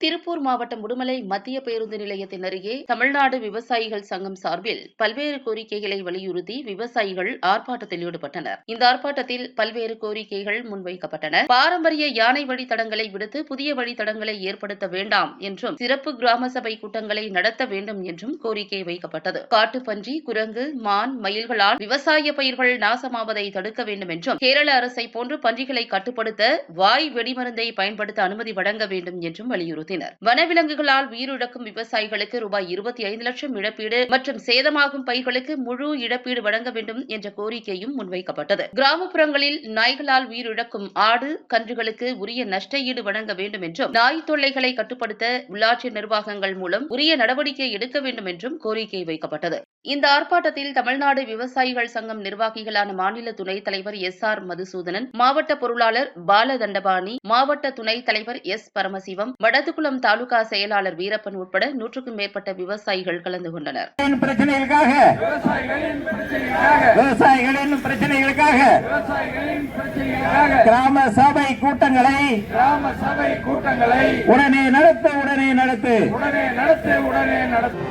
திருப்பூர் மாவட்டம் உடுமலை மத்திய பேருந்து நிலையத்தின் அருகே தமிழ்நாடு விவசாயிகள் சங்கம் சார்பில் பல்வேறு கோரிக்கைகளை வலியுறுத்தி விவசாயிகள் ஆர்ப்பாட்டத்தில் ஈடுபட்டனர். இந்த ஆர்ப்பாட்டத்தில் பல்வேறு கோரிக்கைகள் முன்வைக்கப்பட்டன. பாரம்பரிய யானை வழித்தடங்களை விடுத்து புதிய வழித்தடங்களை ஏற்படுத்த வேண்டாம் என்றும் சிறப்பு கிராம சபை கூட்டங்களை நடத்த வேண்டும் என்றும் கோரிக்கை வைக்கப்பட்டது. காட்டுப்பன்றி குரங்கு மான் மயில்களால் விவசாய பயிர்கள் நாசமாவதை தடுக்க வேண்டும் என்றும் கேரள அரசை போன்று பன்றிகளை கட்டுப்படுத்த வாய் வெடிமருந்தை பயன்படுத்த அனுமதி வழங்க வேண்டும் என்றும் வலியுறுத்தி வலியுறுத்தினர். வனவிலங்குகளால் உயிரிழக்கும் விவசாயிகளுக்கு ரூபாய் இருபத்தி ஐந்து லட்சம் இழப்பீடு மற்றும் சேதமாகும் பயிர்களுக்கு முழு இழப்பீடு வழங்க வேண்டும் என்ற கோரிக்கையும் முன்வைக்கப்பட்டது. கிராமப்புறங்களில் நாய்களால் உயிரிழக்கும் ஆடு கன்றுகளுக்கு உரிய நஷ்ட ஈடு வழங்க வேண்டும் என்றும் நாய் தொல்லைகளை கட்டுப்படுத்த உள்ளாட்சி நிர்வாகங்கள் மூலம் உரிய நடவடிக்கை எடுக்க வேண்டும் என்றும் கோரிக்கை வைக்கப்பட்டது. இந்த ஆர்ப்பாட்டத்தில் தமிழ்நாடு விவசாயிகள் சங்கம் நிர்வாகிகளான மாநில துணைத் தலைவர் எஸ் ஆர் மதுசூதனன் மாவட்ட பொருளாளர் பாலதண்டபாணி மாவட்ட துணைத் தலைவர் எஸ் பரமசிவம் வடதுகுளம் தாலுகா செயலாளர் வீரப்பன் உட்பட நூற்றுக்கும் மேற்பட்ட விவசாயிகள் கலந்து கொண்டனர். விவசாயிகளின் பிரச்சனைகளுக்காக கிராம சபை கூட்டங்களை கிராம சபை கூட்டங்களை உடனே நடத்து உடனே நடத்து. உடனே நடத்து உடனே நடத்து.